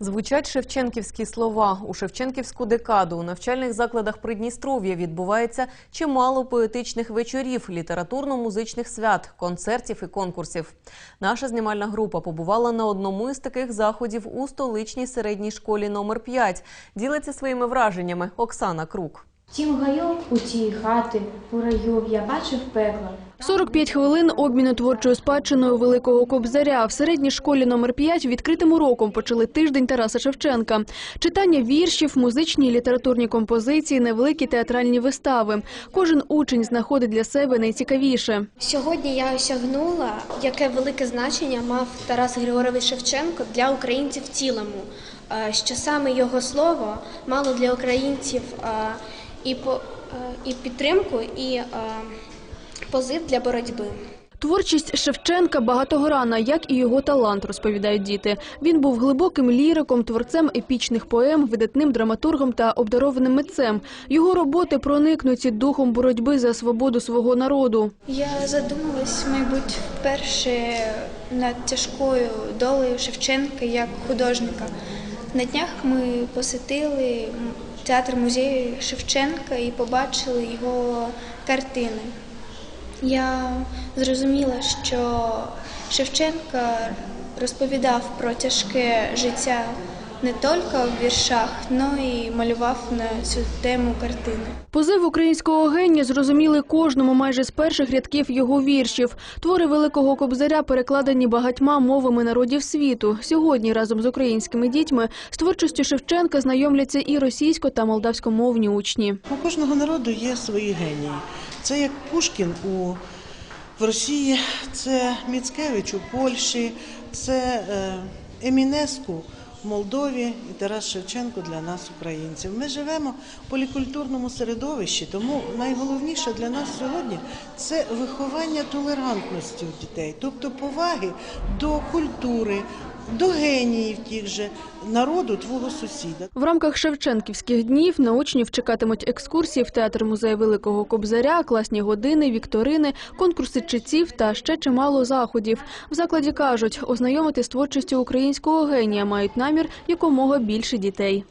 Звучать шевченківські слова. У Шевченківську декаду у навчальних закладах Придністров'я відбувається чимало поетичних вечорів, літературно-музичних свят, концертів і конкурсів. Наша знімальна група побувала на одному із таких заходів у столичній середній школі номер 5. Ділиться своїми враженнями Оксана Крук. Тім гайов у тій хати, у раю я бачив пекло. 45 хвилин обміну творчою спадщиною великого кобзаря. В середній школі номер 5 відкритим уроком почали тиждень Тараса Шевченка. Читання віршів, музичні і літературні композиції, невеликі театральні вистави. Кожен учень знаходить для себе найцікавіше. Сьогодні я осягнула, яке велике значення мав Тарас Григорович Шевченко для українців в цілому, Е, що саме його слово мало для українців е, і, по, е, і підтримку, і е, позив для боротьби. Творчість Шевченка багатогранна, як і його талант, розповідають діти. Він був глибоким ліриком, творцем епічних поем, видатним драматургом та обдарованим митцем. Його роботи проникнуті духом боротьби за свободу свого народу. Я задумалась, мабуть, вперше над тяжкою долею Шевченка як художника. На днях ми посетили театр музею Шевченка і побачили його картини. Я зрозуміла, що Шевченка розповідав про тяжке життя не тільки в віршах, але й малював на цю тему картини. Позив українського генія зрозуміли кожному майже з перших рядків його віршів. Твори великого кобзаря перекладені багатьма мовами народів світу. Сьогодні разом з українськими дітьми з творчістю Шевченка знайомляться і російсько та молдавськомовні учні. У кожного народу є свої генії. Це як Пушкін у в Росії, це Міцкевич у Польщі, це е, Емінеску Молдові і Тарас Шевченко для нас, українців. Ми живемо в полікультурному середовищі, тому найголовніше для нас сьогодні це виховання толерантності у дітей, тобто поваги до культури, до геніїв тих же народу твого сусіда. В рамках Шевченківських днів на учнів чекатимуть екскурсії в театр музею Великого Кобзаря, класні години, вікторини, конкурси читців та ще чимало заходів. В закладі кажуть, ознайомити з творчістю українського генія мають намір якомога більше дітей.